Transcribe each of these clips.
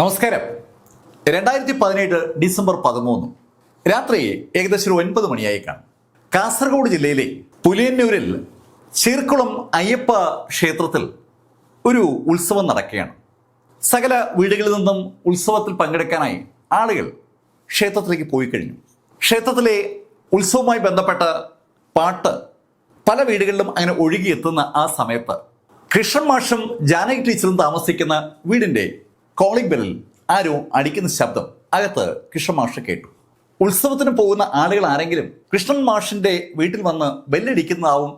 നമസ്കാരം. രണ്ടായിരത്തി പതിനേഴ് ഡിസംബർ പതിമൂന്ന്. രാത്രി ഏകദേശം ഒൻപത് മണിയായി കാണും. കാസർഗോഡ് ജില്ലയിലെ പുലിയന്നൂരിൽ ചീർക്കുളം അയ്യപ്പ ക്ഷേത്രത്തിൽ ഒരു ഉത്സവം നടക്കുകയാണ്. സകല വീടുകളിൽ നിന്നും ഉത്സവത്തിൽ പങ്കെടുക്കാനായി ആളുകൾ ക്ഷേത്രത്തിലേക്ക് പോയി കഴിഞ്ഞു. ക്ഷേത്രത്തിലെ ഉത്സവവുമായി ബന്ധപ്പെട്ട പാട്ട് പല വീടുകളിലും അങ്ങനെ ഒഴുകിയെത്തുന്ന ആ സമയത്ത് കൃഷ്ണൻ മാഷും ജാനകി ടീച്ചറും താമസിക്കുന്ന വീടിന്റെ കോളിംഗ് ബെല്ലിൽ ആരോ അടിക്കുന്ന ശബ്ദം അകത്ത് കൃഷ്ണൻ മാഷ് കേട്ടു. ഉത്സവത്തിന് പോകുന്ന ആളുകൾ ആരെങ്കിലും കൃഷ്ണൻ മാഷിന്റെ വീട്ടിൽ വന്ന് ബെല്ലടിക്കുന്നതാവും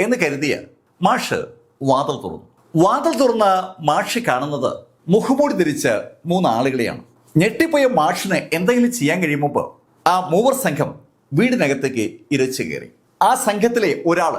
എന്ന് കരുതിയ മാഷ് വാതിൽ തുറന്നു. വാതിൽ തുറന്ന മാഷ് കാണുന്നത് മുഖമൂടി മൂന്ന് ആളുകളെയാണ് ഞെട്ടിപ്പോയ മാഷിന് എന്തെങ്കിലും ചെയ്യാൻ കഴിയുമ്പോൾ ആ മൂവർ സംഘം വീടിനകത്തേക്ക് ഇരച്ചു കയറി. ആ സംഘത്തിലെ ഒരാൾ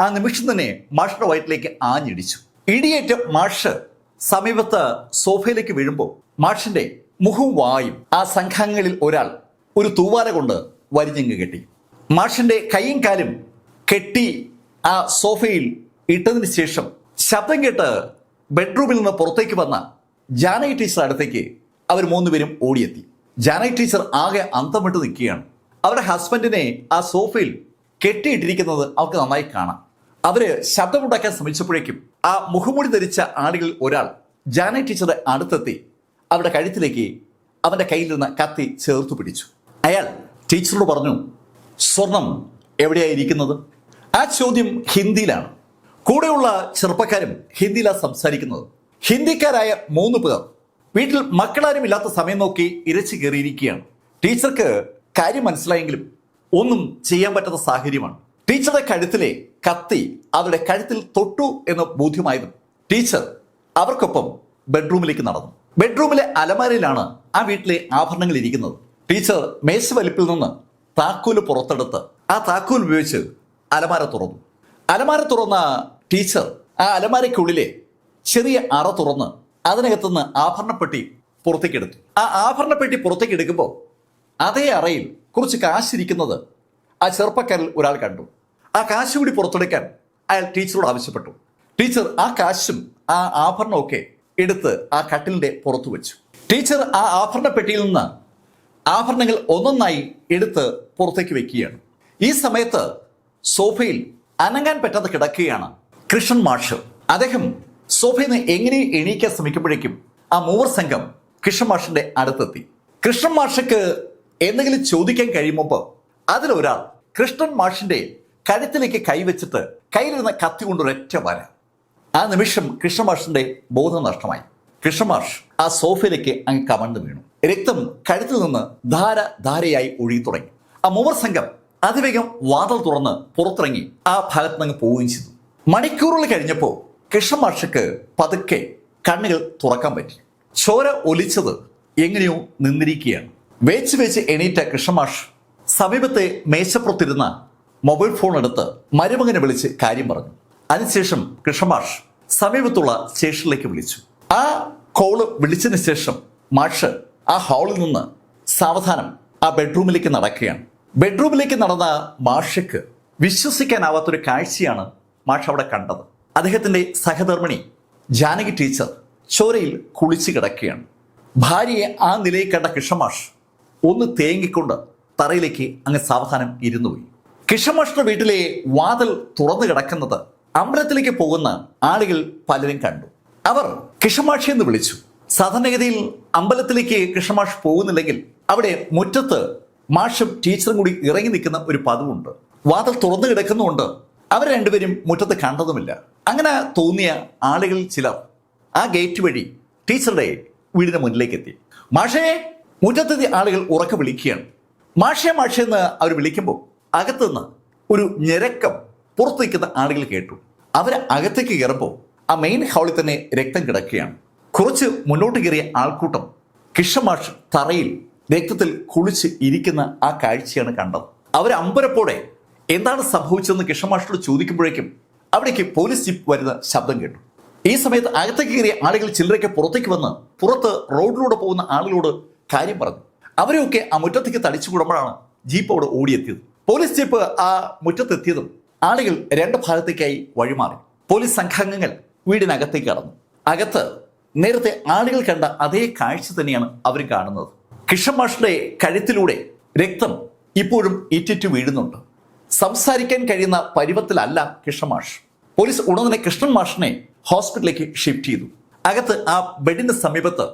ആ നിമിഷം തന്നെ മാഷിന്റെ വയറ്റിലേക്ക് ആഞ്ഞിടിച്ചു. ഇടിയേറ്റ് മാഷ് സമീപത്ത് സോഫയിലേക്ക് വീഴുമ്പോൾ മാഷിന്റെ മുഖവും വായും ആ സംഘങ്ങളിൽ ഒരാൾ ഒരു തൂവാല കൊണ്ട് വരിഞ്ഞങ്ങ് കെട്ടി. മാഷിന്റെ കൈയും കാലും കെട്ടി ആ സോഫയിൽ ഇട്ടതിന് ശേഷം ശബ്ദം കേട്ട് ബെഡ്റൂമിൽ നിന്ന് പുറത്തേക്ക് വന്ന ജാനകി ടീച്ചർ അടുത്തേക്ക് അവർ മൂന്നുപേരും ഓടിയെത്തി. ജാനകി ടീച്ചർ ആകെ അന്തം വിട്ട് നിൽക്കുകയാണ്. അവരുടെ ഹസ്ബൻഡിനെ ആ സോഫയിൽ കെട്ടിയിട്ടിരിക്കുന്നത് അവർക്ക് നന്നായി കാണാം. അവർ ശബ്ദമുണ്ടാക്കാൻ ശ്രമിച്ചപ്പോഴേക്കും ആ മുഖമൂടി ധരിച്ച ആളുകളിൽ ഒരാൾ ജാനകി ടീച്ചറെ അടുത്തെത്തി. അവരുടെ കഴുത്തിലേക്ക് അവന്റെ കയ്യിൽ നിന്ന് കത്തി ചേർത്തു പിടിച്ചു. അയാൾ ടീച്ചറോട് പറഞ്ഞു സ്വർണം എവിടെയായിരിക്കുന്നത്? ആ ചോദ്യം ഹിന്ദിയിലാണ്. കൂടെയുള്ള ചെറുപ്പക്കാരും ഹിന്ദിയിലാണ് സംസാരിക്കുന്നത്. ഹിന്ദിക്കാരായ മൂന്ന് പേർ വീട്ടിൽ മക്കളാരും ഇല്ലാത്ത സമയം നോക്കി ഇരച്ചു കയറിയിരിക്കുകയാണ്. ടീച്ചർക്ക് കാര്യം മനസ്സിലായെങ്കിലും ഒന്നും ചെയ്യാൻ പറ്റാത്ത സാഹചര്യമാണ്. ടീച്ചറുടെ കഴുത്തിലെ കത്തി അവരുടെ കഴുത്തിൽ തൊട്ടു എന്ന് ബോധ്യമായതും ടീച്ചർ അവർക്കൊപ്പം ബെഡ്റൂമിലേക്ക് നടന്നു. ബെഡ്റൂമിലെ അലമാരയിലാണ് ആ വീട്ടിലെ ആഭരണങ്ങൾ ഇരിക്കുന്നത്. ടീച്ചർ മേശ വലിപ്പിൽ നിന്ന് താക്കോൽ പുറത്തെടുത്ത് ആ താക്കോൽ ഉപയോഗിച്ച് അലമാര തുറന്നു. അലമാര തുറന്ന ടീച്ചർ ആ അലമാരയ്ക്കുള്ളിലെ ചെറിയ അറ തുറന്ന് അതിനകത്തുനിന്ന് ആഭരണപ്പെട്ടി പുറത്തേക്കെടുത്തു. ആ ആഭരണപ്പെട്ടി പുറത്തേക്കെടുക്കുമ്പോൾ അതേ അറയിൽ കുറച്ച് കാശിരിക്കുന്നത് ആ ചെറുപ്പക്കാരിൽ ഒരാൾ കണ്ടു. ആ കാശ് കൂടി പുറത്തെടുക്കാൻ അയാൾ ടീച്ചറോട് ആവശ്യപ്പെട്ടു. ടീച്ചർ ആ കാശും ആ ആഭരണമൊക്കെ എടുത്ത് ആ കട്ടിലിന്റെ പുറത്തു വെച്ചു. ടീച്ചർ ആ ആഭരണ പെട്ടിയിൽ നിന്ന് ആഭരണങ്ങൾ ഒന്നൊന്നായി എടുത്ത് പുറത്തേക്ക് വെക്കുകയാണ്. ഈ സമയത്ത് സോഫയിൽ അനങ്ങാൻ പറ്റാതെ കിടക്കുകയാണ് കൃഷ്ണൻ മാഷ്. അദ്ദേഹം സോഫയിൽ നിന്ന് എങ്ങനെ എണീക്കാൻ ശ്രമിക്കുമ്പോഴേക്കും ആ മൂവർ സംഘം കൃഷ്ണൻ മാഷിന്റെ അടുത്തെത്തി. കൃഷ്ണൻ മാഷക്ക് എന്തെങ്കിലും ചോദിക്കാൻ കഴിയുമ്പോൾ അതിലൊരാൾ കൃഷ്ണൻ മാഷിന്റെ കഴുത്തിലേക്ക് കൈവച്ചിട്ട് കയ്യിലിരുന്ന കത്തി കൊണ്ട് ഒരൊറ്റ വര. ആ നിമിഷം കൃഷ്ണമാഷിന്റെ ബോധം നഷ്ടമായി. കൃഷ്ണമാഷ് ആ സോഫയിലേക്ക് അങ്ങ് കമഴ്ന്നു വീണു. രക്തം കഴുത്തിൽ നിന്ന് ധാര ധാരയായി ഒഴുകി തുടങ്ങി. ആ മൂവർ സംഘം അതിവേഗം വാതൽ തുറന്ന് പുറത്തിറങ്ങി ആ ഭാഗത്ത് നിന്ന് പോവുകയും ചെയ്തു. മണിക്കൂറുകൾ കഴിഞ്ഞപ്പോൾ കൃഷ്ണമാഷക്ക് പതുക്കെ കണ്ണുകൾ തുറക്കാൻ പറ്റി. ചോര ഒലിച്ചത് എങ്ങനെയോ നിന്നിരിക്കുകയാണ്. വേച്ച് വേച്ച് എണീറ്റ കൃഷ്ണമാഷ് സമീപത്തെ മേശപ്പുറത്തിരുന്ന മൊബൈൽ ഫോൺ എടുത്ത് മരുമകനെ വിളിച്ച് കാര്യം പറഞ്ഞു. അതിനുശേഷം കൃഷ്ണമാഷ് സമീപത്തുള്ള സ്റ്റേഷനിലേക്ക് വിളിച്ചു. ആ കോൾ വിളിച്ചതിന് ശേഷം മാഷ് ആ ഹാളിൽ നിന്ന് സാവധാനം ആ ബെഡ്റൂമിലേക്ക് നടക്കുകയാണ്. ബെഡ്റൂമിലേക്ക് നടന്ന മാഷയ്ക്ക് വിശ്വസിക്കാനാവാത്തൊരു കാഴ്ചയാണ് മാഷ് അവിടെ കണ്ടത്. അദ്ദേഹത്തിന്റെ സഹധർമ്മിണി ജാനകി ടീച്ചർ ചോരയിൽ കുളിച്ചു കിടക്കുകയാണ്. ഭാര്യയെ ആ നിലയിൽ കണ്ട കൃഷ്ണമാഷ് ഒന്ന് തേങ്ങിക്കൊണ്ട് തറയിലേക്ക് അങ്ങ് സാവധാനം ഇരുന്നുപോയി കിഷമഷ്ണ വീട്ടിലെ വാതിൽ തുറന്നു കിടക്കുന്നത് അമ്പലത്തിലേക്ക് പോകുന്ന ആളുകൾ പലരും കണ്ടു. അവർ കിഷമാഷി എന്ന് വിളിച്ചു. സാധാരണഗതിയിൽ അമ്പലത്തിലേക്ക് കൃഷ്ണമാഷ് പോകുന്നില്ലെങ്കിൽ അവിടെ മുറ്റത്ത് മാഷും ടീച്ചറും കൂടി ഇറങ്ങി നിൽക്കുന്ന ഒരു പതിവുണ്ട്. വാതിൽ തുറന്നു കിടക്കുന്നുണ്ട് അവർ രണ്ടുപേരും മുറ്റത്ത് കണ്ടതുമില്ല. അങ്ങനെ തോന്നിയ ആളുകളിൽ ചിലർ ആ ഗേറ്റ് വഴി ടീച്ചറുടെ വീടിന് മുന്നിലേക്ക് എത്തി. മാഷേ മുറ്റത്തെത്തിയ ആളുകൾ ഉറക്കെ വിളിക്കുകയാണ്. മാഷേ മാഷെ എന്ന് അവർ വിളിക്കുമ്പോൾ അകത്തുനിന്ന് ഒരു ഞെരക്കം പുറത്തു നിൽക്കുന്ന ആളുകൾ കേട്ടു. അവർ അകത്തേക്ക് കയറുമ്പോൾ ആ മെയിൻ ഹാളിൽ തന്നെ രക്തം കിടക്കുകയാണ്. കുറച്ച് മുന്നോട്ട് കയറിയ ആൾക്കൂട്ടം കിഷമാഷ് തറയിൽ രക്തത്തിൽ കുളിച്ച് ഇരിക്കുന്ന ആ കാഴ്ചയാണ് കണ്ടത്. അവർ അമ്പരപ്പോടെ എന്താണ് സംഭവിച്ചതെന്ന് കിഷമാഷിനോട് ചോദിക്കുമ്പോഴേക്കും അവിടേക്ക് പോലീസ് ജീപ്പ് വരുന്ന ശബ്ദം കേട്ടു. ഈ സമയത്ത് അകത്തേക്ക് കയറിയ ആളുകൾ ചിലരൊക്കെ പുറത്തേക്ക് വന്ന് പുറത്ത് റോഡിലൂടെ പോകുന്ന ആളുകളോട് കാര്യം പറഞ്ഞു. അവരെയൊക്കെ ആ മുറ്റത്തേക്ക് തടിച്ചു കൂടുമ്പോഴാണ് ജീപ്പ് അവിടെ ഓടിയെത്തിയത്. പോലീസ് ജീപ്പ് ആ മുറ്റത്തെത്തിയതും ആളുകൾ രണ്ട് ഭാഗത്തേക്കായി വഴിമാറി. പോലീസ് സംഘാംഗങ്ങൾ വീടിനകത്തേക്ക് കടന്നു. അകത്ത് നേരത്തെ ആളുകൾ കണ്ട അതേ കാഴ്ച തന്നെയാണ് അവർ കാണുന്നത്. കിഷൻ മാഷിന്റെ കഴുത്തിലൂടെ രക്തം ഇപ്പോഴും ഇറ്റിറ്റു വീഴുന്നുണ്ട്. സംസാരിക്കാൻ കഴിയുന്ന പരുവത്തിലല്ല കൃഷ്ണ മാഷ്. പോലീസ് ഉടൻ തന്നെ കൃഷ്ണൻ മാഷിനെ ഹോസ്പിറ്റലിലേക്ക് ഷിഫ്റ്റ് ചെയ്തു. അകത്ത് ആ ബെഡിന്റെ സമീപത്ത്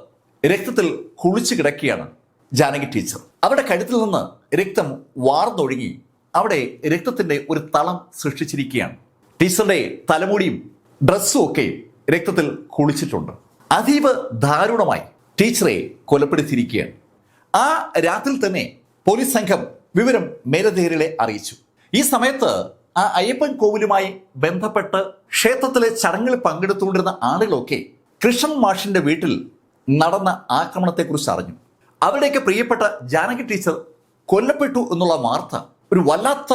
രക്തത്തിൽ കുളിച്ചു കിടക്കുകയാണ് ജാനകി ടീച്ചർ. അവരുടെ കഴുത്തിൽ നിന്ന് രക്തം വാർന്നൊഴുകി അവിടെ രക്തത്തിന്റെ ഒരു തളം സൃഷ്ടിച്ചിരിക്കുകയാണ്. ടീച്ചറുടെ തലമുടിയും ഡ്രസ്സും ഒക്കെ രക്തത്തിൽ കുളിച്ചിട്ടുണ്ട്. അതീവ ദാരുണമായി ടീച്ചറെ കൊലപ്പെടുത്തിയിരിക്കുകയാണ്. ആ രാത്രിയിൽ തന്നെ പോലീസ് സംഘം വിവരം മേലധേരിലെ അറിയിച്ചു. ഈ സമയത്ത് ആ അയ്യപ്പൻ കോവിലുമായി ബന്ധപ്പെട്ട് ക്ഷേത്രത്തിലെ ചടങ്ങിൽ പങ്കെടുത്തുകൊണ്ടിരുന്ന ആളുകളൊക്കെ കൃഷ്ണൻ മാഷിന്റെ വീട്ടിൽ നടന്ന ആക്രമണത്തെക്കുറിച്ച് അറിഞ്ഞു. അവരുടെയൊക്കെ പ്രിയപ്പെട്ട ജാനകി ടീച്ചർ കൊല്ലപ്പെട്ടു എന്നുള്ള വാർത്ത ഒരു വല്ലാത്ത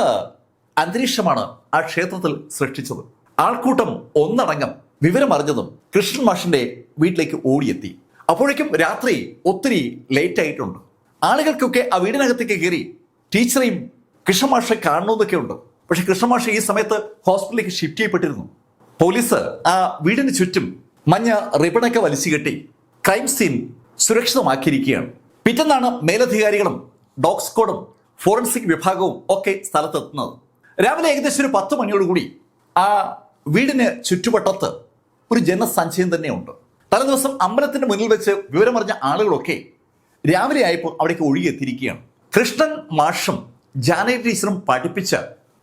അന്തരീക്ഷമാണ് ആ ക്ഷേത്രത്തിൽ സൃഷ്ടിച്ചത്. ആൾക്കൂട്ടം ഒന്നടങ്കം വിവരമറിഞ്ഞതും കൃഷ്ണൻ മാഷിന്റെ വീട്ടിലേക്ക് ഓടിയെത്തി. അപ്പോഴേക്കും രാത്രി ഒത്തിരി ലേറ്റ് ആയിട്ടുണ്ട്. ആളുകൾക്കൊക്കെ ആ വീടിനകത്തേക്ക് കയറി ടീച്ചറെയും കൃഷ്ണമാഷെ കാണണമെന്നൊക്കെ ഉണ്ട്. പക്ഷെ കൃഷ്ണ മാഷ ഈ സമയത്ത് ഹോസ്പിറ്റലിലേക്ക് ഷിഫ്റ്റ് ചെയ്യപ്പെട്ടിരുന്നു. പോലീസ് ആ വീടിന് ചുറ്റും മഞ്ഞ റിബണൊക്കെ വലിച്ചു കെട്ടി ക്രൈം സീൻ സുരക്ഷിതമാക്കിയിരിക്കുകയാണ്. പിറ്റന്നാണ് മേലധികാരികളും ഡോഗ് സ്ക്വാഡും ഫോറൻസിക് വിഭാഗവും ഒക്കെ സ്ഥലത്തെത്തുന്നത്. രാവിലെ ഏകദേശം ഒരു പത്ത് മണിയോടുകൂടി ആ വീടിന് ചുറ്റുവട്ടത്ത് ഒരു ജനസഞ്ചയം തന്നെയുണ്ട്. തലേദിവസം അമ്പലത്തിന്റെ മുന്നിൽ വെച്ച് വിവരമറിഞ്ഞ ആളുകളൊക്കെ രാവിലെ ആയപ്പോൾ അവിടേക്ക് ഒഴുകിയെത്തിയിരിക്കുകയാണ്. കൃഷ്ണൻ മാഷും ജാനകി ടീച്ചറും പഠിപ്പിച്ച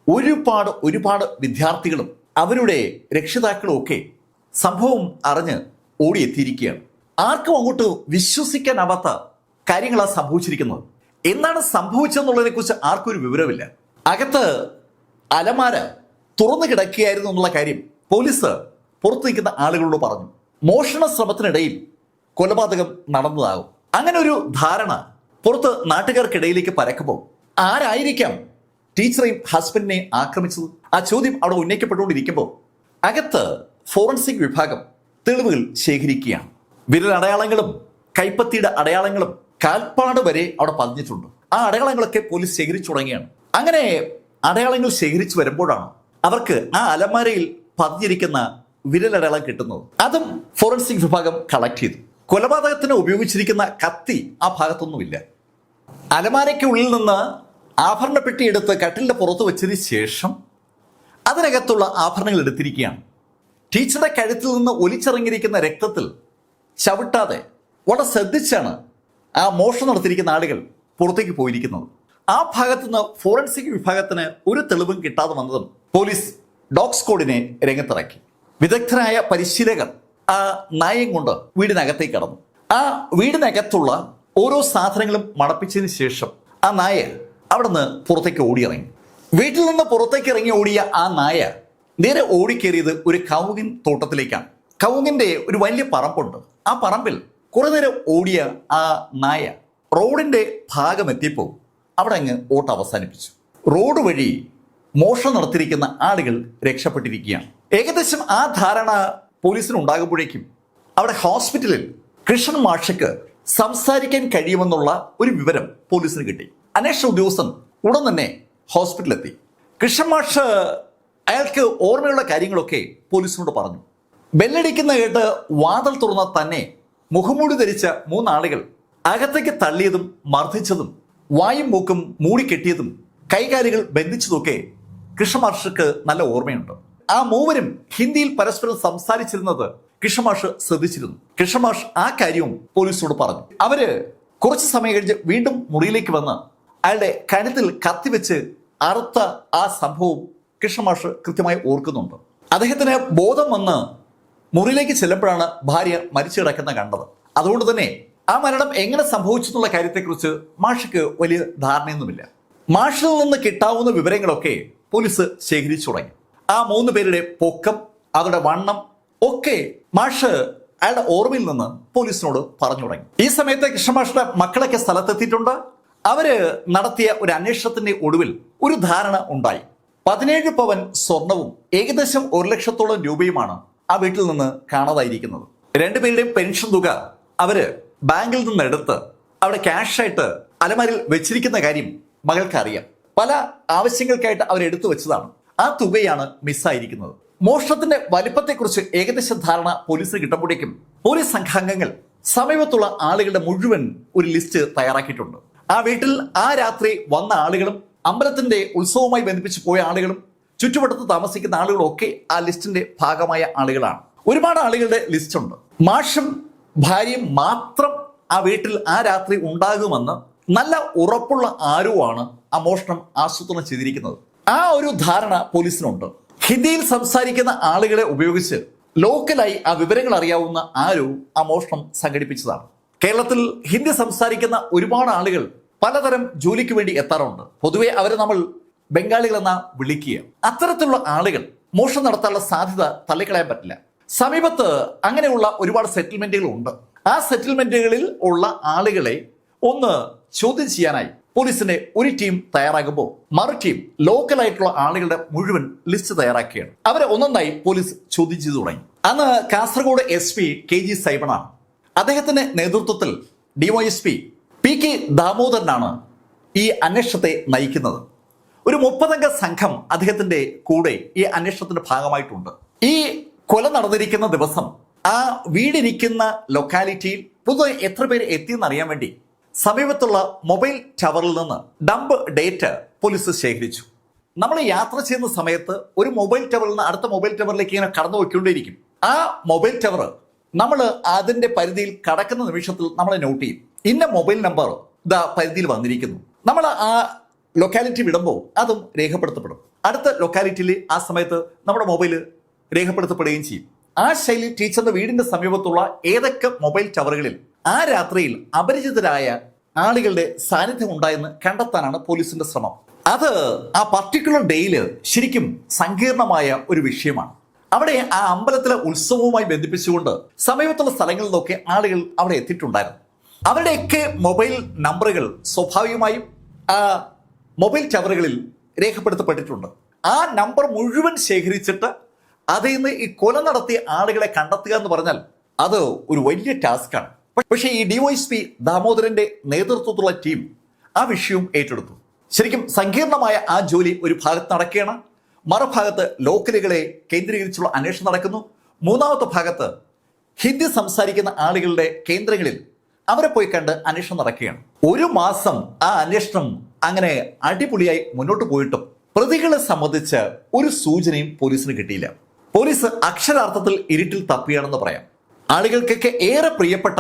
ഒരുപാട് ഒരുപാട് വിദ്യാർത്ഥികളും അവരുടെ രക്ഷിതാക്കളും ഒക്കെ സംഭവം അറിഞ്ഞ് ഓടിയെത്തിയിരിക്കുകയാണ്. ആർക്കും അങ്ങോട്ട് വിശ്വസിക്കാനാവാത്ത കാര്യങ്ങളാണ് സംഭവിച്ചിരിക്കുന്നത്. എന്താണ് സംഭവിച്ചതെന്നുള്ളതിനെ കുറിച്ച് ആർക്കും ഒരു വിവരമില്ല അകത്ത് അലമാര തുറന്നു കിടക്കുകയായിരുന്നു എന്നുള്ള കാര്യം പോലീസ് പുറത്തു നിൽക്കുന്ന ആളുകളോട് പറഞ്ഞു. മോഷണ ശ്രമത്തിനിടയിൽ കൊലപാതകം നടന്നതാകും. അങ്ങനെ ഒരു ധാരണ പുറത്ത് നാട്ടുകാർക്കിടയിലേക്ക് പരക്കുമ്പോൾ ആരായിരിക്കാം ടീച്ചറെയും ഹസ്ബൻഡിനെയും ആക്രമിച്ചത്? ആ ചോദ്യം അവിടെ ഉന്നയിക്കപ്പെട്ടുകൊണ്ടിരിക്കുമ്പോൾ അകത്ത് ഫോറൻസിക് വിഭാഗം തെളിവുകൾ ശേഖരിക്കുകയാണ്. വിരലടയാളങ്ങളും കൈപ്പത്തിയുടെ അടയാളങ്ങളും കാൽപ്പാട് വരെ അവിടെ പതിഞ്ഞിട്ടുണ്ട്. ആ അടയാളങ്ങളൊക്കെ പോലീസ് ശേഖരിച്ചു തുടങ്ങിയാണ്. അങ്ങനെ അടയാളങ്ങൾ ശേഖരിച്ചു വരുമ്പോഴാണ് അവർക്ക് ആ അലമാരയിൽ പതിഞ്ഞിരിക്കുന്ന വിരലടയാളം കിട്ടുന്നത്. അതും ഫോറൻസിക് വിഭാഗം കളക്ട് ചെയ്തു. കൊലപാതകത്തിന് ഉപയോഗിച്ചിരിക്കുന്ന കത്തി ആ ഭാഗത്തൊന്നുമില്ല. അലമാരയ്ക്ക് ഉള്ളിൽ നിന്ന് ആഭരണ പെട്ടി എടുത്ത് കട്ടിലിന്റെ പുറത്ത് വെച്ചതിന് ശേഷം അതിനകത്തുള്ള ആഭരണങ്ങൾ എടുത്തിരിക്കുകയാണ്. ടീച്ചറുടെ കഴുത്തിൽ നിന്ന് ഒലിച്ചിറങ്ങിയിരിക്കുന്ന രക്തത്തിൽ ചവിട്ടാതെ വളരെ ശ്രദ്ധിച്ചാണ് ആ മോഷണം നടത്തിയിരിക്കുന്ന ആളുകൾ പുറത്തേക്ക് പോയിരിക്കുന്നത്. ആ ഭാഗത്തു നിന്ന് ഫോറൻസിക് വിഭാഗത്തിന് ഒരു തെളിവും കിട്ടാതെ വന്നതും പോലീസ് ഡോഗ് സ്ക്വാഡിനെ രംഗത്തിറക്കി. വിദഗ്ധരായ പരിശീലകർ ആ നായം കൊണ്ട് വീടിനകത്തേക്ക് കടന്നു. ആ വീടിനകത്തുള്ള ഓരോ സാധനങ്ങളും മടപ്പിച്ചതിന് ശേഷം ആ നായ അവിടുന്ന് പുറത്തേക്ക് ഓടിയിറങ്ങി. വീട്ടിൽ നിന്ന് പുറത്തേക്ക് ഇറങ്ങി ഓടിയ ആ നായ നേരെ ഓടിക്കേറിയത് ഒരു കവുങ്ങിൻ തോട്ടത്തിലേക്കാണ്. കവുങ്ങിന്റെ ഒരു വലിയ പറമ്പുണ്ട്. ആ പറമ്പിൽ കുറെ നേരം ഓടിയ ആ നായ റോഡിന്റെ ഭാഗം എത്തിയപ്പോൾ അവിടെ അങ്ങ് ഓട്ട് അവസാനിപ്പിച്ചു. റോഡ് വഴി മോഷണം നടത്തിയിരിക്കുന്ന ആളുകൾ രക്ഷപ്പെട്ടിരിക്കുകയാണ്. ഏകദേശം ആ ധാരണ പോലീസിന് ഉണ്ടാകുമ്പോഴേക്കും അവിടെ ഹോസ്പിറ്റലിൽ കൃഷ്ണൻ മാഷയ്ക്ക് സംസാരിക്കാൻ കഴിയുമെന്നുള്ള ഒരു വിവരം പോലീസിന് കിട്ടി. അന്വേഷണ ഉദ്യോഗസ്ഥൻ ഉടൻ തന്നെ ഹോസ്പിറ്റലിലെത്തി. കൃഷ്ണൻ മാഷ് അയാൾക്ക് ഓർമ്മയുള്ള കാര്യങ്ങളൊക്കെ പോലീസിനോട് പറഞ്ഞു. ബെല്ലടിക്കുന്ന കേട്ട് വാതിൽ തുറന്ന തന്നെ മുഖംമൂടി ധരിച്ച മൂന്നാളുകൾ അകത്തേക്ക് തള്ളിയതും മർദ്ദിച്ചതും വായും മൂക്കും മൂടിക്കെട്ടിയതും കൈകാലുകൾ ബന്ധിച്ചതൊക്കെ കൃഷ്ണമാഷക്ക് നല്ല ഓർമ്മയുണ്ട്. ആ മൂവരും ഹിന്ദിയിൽ പരസ്പരം സംസാരിച്ചിരുന്നത് കൃഷ്ണമാഷ് ശ്രദ്ധിച്ചിരുന്നു. കൃഷ്ണമാഷ് ആ കാര്യവും പോലീസോട് പറഞ്ഞു. അവർ കുറച്ച് സമയം കഴിഞ്ഞ് വീണ്ടും മുറിയിലേക്ക് വന്ന് അയാളുടെ കഴുത്തിൽ കത്തിവെച്ച് അറുത്ത ആ സംഭവം കൃഷ്ണമാഷ് കൃത്യമായി ഓർക്കുന്നുണ്ട്. അദ്ദേഹത്തിന് ബോധം വന്ന് മുറിയിലേക്ക് ചെല്ലപ്പോഴാണ് ഭാര്യ മരിച്ചു കിടക്കുന്ന കണ്ടത്. അതുകൊണ്ട് തന്നെ ആ മരണം എങ്ങനെ സംഭവിച്ചു എന്നുള്ള കാര്യത്തെക്കുറിച്ച് മാഷിക്ക് വലിയ ധാരണയൊന്നുമില്ല. മാഷിൽ നിന്ന് കിട്ടാവുന്ന വിവരങ്ങളൊക്കെ പോലീസ് ശേഖരിച്ചു തുടങ്ങി. ആ മൂന്ന് പേരുടെ പൊക്കം അവരുടെ വണ്ണം ഒക്കെ മാഷ് അയാളുടെ ഓർമ്മയിൽ നിന്ന് പോലീസിനോട് പറഞ്ഞു തുടങ്ങി. ഈ സമയത്ത് കൃഷ്ണമാഷിന്റെ മക്കളൊക്കെ സ്ഥലത്തെത്തിയിട്ടുണ്ട്. അവർ നടത്തിയ ഒരു അന്വേഷണത്തിന്റെ ഒടുവിൽ ഒരു ധാരണ ഉണ്ടായി. പതിനേഴ് പവൻ സ്വർണവും ഏകദേശം ഒരു ലക്ഷത്തോളം രൂപയുമാണ് ആ വീട്ടിൽ നിന്ന് കാണാതായിരിക്കുന്നത്. രണ്ടുപേരുടെയും പെൻഷൻ തുക അവർ ബാങ്കിൽ നിന്ന് എടുത്ത് അവിടെ ക്യാഷായിട്ട് അലമാരിൽ വെച്ചിരിക്കുന്ന കാര്യം മകൾക്ക് അറിയാം. പല ആവശ്യങ്ങൾക്കായിട്ട് അവർ എടുത്തു വെച്ചതാണ്. ആ തുകയാണ് മിസ്സായിരിക്കുന്നത് മോഷണത്തിന്റെ വലിപ്പത്തെക്കുറിച്ച് ഏകദേശ ധാരണ പോലീസിന് കിട്ടുമ്പോഴേക്കും പോലീസ് സംഘാംഗങ്ങൾ സമീപത്തുള്ള ആളുകളുടെ മുഴുവൻ ഒരു ലിസ്റ്റ് തയ്യാറാക്കിയിട്ടുണ്ട്. ആ വീട്ടിൽ ആ രാത്രി വന്ന ആളുകളും അമ്പലത്തിന്റെ ഉത്സവവുമായി ബന്ധിപ്പിച്ച് പോയ ആളുകളും ചുറ്റുവട്ടത്ത് താമസിക്കുന്ന ആളുകളൊക്കെ ആ ലിസ്റ്റിന്റെ ഭാഗമായ ആളുകളാണ്. ഒരുപാട് ആളുകളുടെ ലിസ്റ്റ് ഉണ്ട് മാഷും ഭാര്യയും മാത്രം ആ വീട്ടിൽ ആ രാത്രി ഉണ്ടാകുമെന്ന് നല്ല ഉറപ്പുള്ള ആരുമാണ് ആ മോഷണം ആസൂത്രണം ചെയ്തിരിക്കുന്നത്. ആ ഒരു ധാരണ പോലീസിനുണ്ട്. ഹിന്ദിയിൽ സംസാരിക്കുന്ന ആളുകളെ ഉപയോഗിച്ച് ലോക്കലായി ആ വിവരങ്ങൾ അറിയാവുന്ന ആരോ ആ മോഷണം സംഘടിപ്പിച്ചതാണ്. കേരളത്തിൽ ഹിന്ദി സംസാരിക്കുന്ന ഒരുപാട് ആളുകൾ പലതരം ജോലിക്ക് വേണ്ടി എത്താറുണ്ട്. പൊതുവെ അവരെ നമ്മൾ ബംഗാളികൾ എന്ന വിളിക്കുക. അത്തരത്തിലുള്ള ആളുകൾ മോഷണം നടത്താനുള്ള സാധ്യത തള്ളിക്കളയാൻ പറ്റില്ല. സമീപത്ത് അങ്ങനെയുള്ള ഒരുപാട് സെറ്റിൽമെന്റുകൾ ഉണ്ട്. ആ സെറ്റിൽമെന്റുകളിൽ ഉള്ള ആളുകളെ ഒന്ന് ചോദ്യം ചെയ്യാനായി പോലീസിന്റെ ഒരു ടീം തയ്യാറാകുമ്പോൾ മറു ടീം ലോക്കലായിട്ടുള്ള ആളുകളുടെ മുഴുവൻ ലിസ്റ്റ് തയ്യാറാക്കുകയാണ്. അവരെ ഒന്നൊന്നായി പോലീസ് ചോദ്യം ചെയ്തു തുടങ്ങി. അന്ന് Kasaragod S P K G സൈബണാണ്. അദ്ദേഹത്തിന്റെ നേതൃത്വത്തിൽ ഡിവൈഎസ്പി പി കെ ദാമോദരനാണ് ഈ അന്വേഷണത്തെ നയിക്കുന്നത്. ഒരു മുപ്പതംഗ സംഘം അദ്ദേഹത്തിന്റെ കൂടെ ഈ അന്വേഷണത്തിന്റെ ഭാഗമായിട്ടുണ്ട്. ഈ കൊല നടന്നിരിക്കുന്ന ദിവസം ആ വീടിരിക്കുന്ന ലൊക്കാലിറ്റിയിൽ പൊതുവെ എത്ര പേര് എത്തിയെന്ന് അറിയാൻ വേണ്ടി സമീപത്തുള്ള മൊബൈൽ ടവറിൽ നിന്ന് ഡംപ് ഡേറ്റ പോലീസ് ശേഖരിച്ചു. നമ്മൾ യാത്ര ചെയ്യുന്ന സമയത്ത് ഒരു മൊബൈൽ ടവറിൽ നിന്ന് അടുത്ത മൊബൈൽ ടവറിലേക്ക് ഇങ്ങനെ കടന്നു പോയിക്കൊണ്ടേയിരിക്കും ആ മൊബൈൽ ടവർ നമ്മൾ അതിന്റെ പരിധിയിൽ കടക്കുന്ന നിമിഷത്തിൽ നമ്മളെ നോട്ട് ചെയ്യും. ഇന്ന മൊബൈൽ നമ്പർ ഇതാ പരിധിയിൽ വന്നിരിക്കുന്നു. നമ്മൾ ആ ലൊക്കാലിറ്റി വിടുമ്പോൾ അതും രേഖപ്പെടുത്തപ്പെടും. അടുത്ത ലൊക്കാലിറ്റിയിൽ ആ സമയത്ത് നമ്മുടെ മൊബൈൽ രേഖപ്പെടുത്തപ്പെടുകയും ചെയ്യും. ആ ശൈലി ടീച്ചറിന്റെ വീടിന്റെ സമീപത്തുള്ള ഏതൊക്കെ മൊബൈൽ ടവറുകളിൽ ആ രാത്രിയിൽ അപരിചിതരായ ആളുകളുടെ സാന്നിധ്യം ഉണ്ടായെന്ന് കണ്ടെത്താനാണ് പോലീസിന്റെ ശ്രമം. അത് ആ പർട്ടിക്കുലർ ഡേയിൽ ശരിക്കും സങ്കീർണമായ ഒരു വിഷയമാണ്. അവിടെ ആ അമ്പലത്തിലെ ഉത്സവവുമായി ബന്ധിപ്പിച്ചുകൊണ്ട് സമീപത്തുള്ള സ്ഥലങ്ങളിൽ നിന്നൊക്കെ ആളുകൾ അവിടെ എത്തിയിട്ടുണ്ടായിരുന്നു. അവരുടെയൊക്കെ മൊബൈൽ നമ്പറുകൾ സ്വാഭാവികമായും ആ മൊബൈൽ ടവറുകളിൽ രേഖപ്പെടുത്തപ്പെട്ടിട്ടുണ്ട്. ആ നമ്പർ മുഴുവൻ ശേഖരിച്ചിട്ട് അതിൽ നിന്ന് ഈ കൊല നടത്തിയ ആളുകളെ കണ്ടെത്തുക എന്ന് പറഞ്ഞാൽ അത് ഒരു വലിയ ടാസ്ക്കാണ് പക്ഷേ ഈ ഡിവൈഎസ്പി ദാമോദരന്റെ നേതൃത്വത്തിലുള്ള ടീം ആ വിഷയവും ഏറ്റെടുത്തു. ശരിക്കും സങ്കീർണമായ ആ ജോലി ഒരു ഭാഗത്ത് നടക്കുകയാണ്. മറുഭാഗത്ത് ലോക്കലുകളെ കേന്ദ്രീകരിച്ചുള്ള അന്വേഷണം നടക്കുന്നു. മൂന്നാമത്തെ ഭാഗത്ത് ഹിന്ദി സംസാരിക്കുന്ന ആളുകളുടെ കേന്ദ്രങ്ങളിൽ അവരെ പോയി കണ്ട് അന്വേഷണം നടക്കുകയാണ്. ഒരു മാസം ആ അന്വേഷണം അങ്ങനെ അടിപൊളിയായി മുന്നോട്ട് പോയിട്ടും പ്രതികളെ സംബന്ധിച്ച് ഒരു സൂചനയും പോലീസിന് കിട്ടിയില്ല. പോലീസ് അക്ഷരാർത്ഥത്തിൽ ഇരുട്ടിൽ തപ്പിയാണെന്ന് പറയാം. ആളുകൾക്കൊക്കെ ഏറെ പ്രിയപ്പെട്ട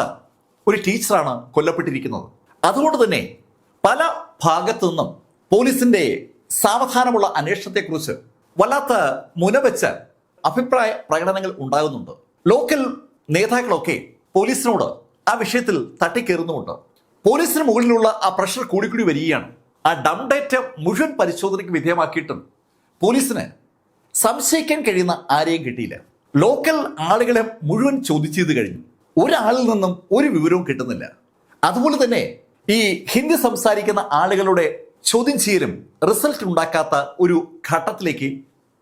ഒരു ടീച്ചറാണ് കൊല്ലപ്പെട്ടിരിക്കുന്നത്. അതുകൊണ്ട് തന്നെ പല ഭാഗത്തു നിന്നും പോലീസിന്റെ സാവധാനമുള്ള അന്വേഷണത്തെക്കുറിച്ച് വല്ലാത്ത മുനവെച്ച അഭിപ്രായ പ്രകടനങ്ങൾ ഉണ്ടാകുന്നുണ്ട്. ലോക്കൽ നേതാക്കളൊക്കെ പോലീസിനോട് ആ വിഷയത്തിൽ തട്ടിക്കേറുന്നുമുണ്ട്. പോലീസിന് മുകളിലുള്ള ആ പ്രഷർ കൂടിക്കൂടി വരികയാണ്. ആ ഡം ഡേറ്റ മുഴുവൻ പരിശോധനയ്ക്ക് വിധേയമാക്കിയിട്ടും പോലീസിന് സംശയിക്കാൻ കഴിയുന്ന ആരെയും കിട്ടിയില്ല. ലോക്കൽ ആളുകളെ മുഴുവൻ ചോദിച്ചു ചെയ്ത് കഴിഞ്ഞു. ഒരാളിൽ നിന്നും ഒരു വിവരവും കിട്ടുന്നില്ല. അതുപോലെ തന്നെ ഈ ഹിന്ദി സംസാരിക്കുന്ന ആളുകളുടെ ചോദ്യം ചെയ്യലും റിസൾട്ട് ഉണ്ടാക്കാത്ത ഒരു ഘട്ടത്തിലേക്ക്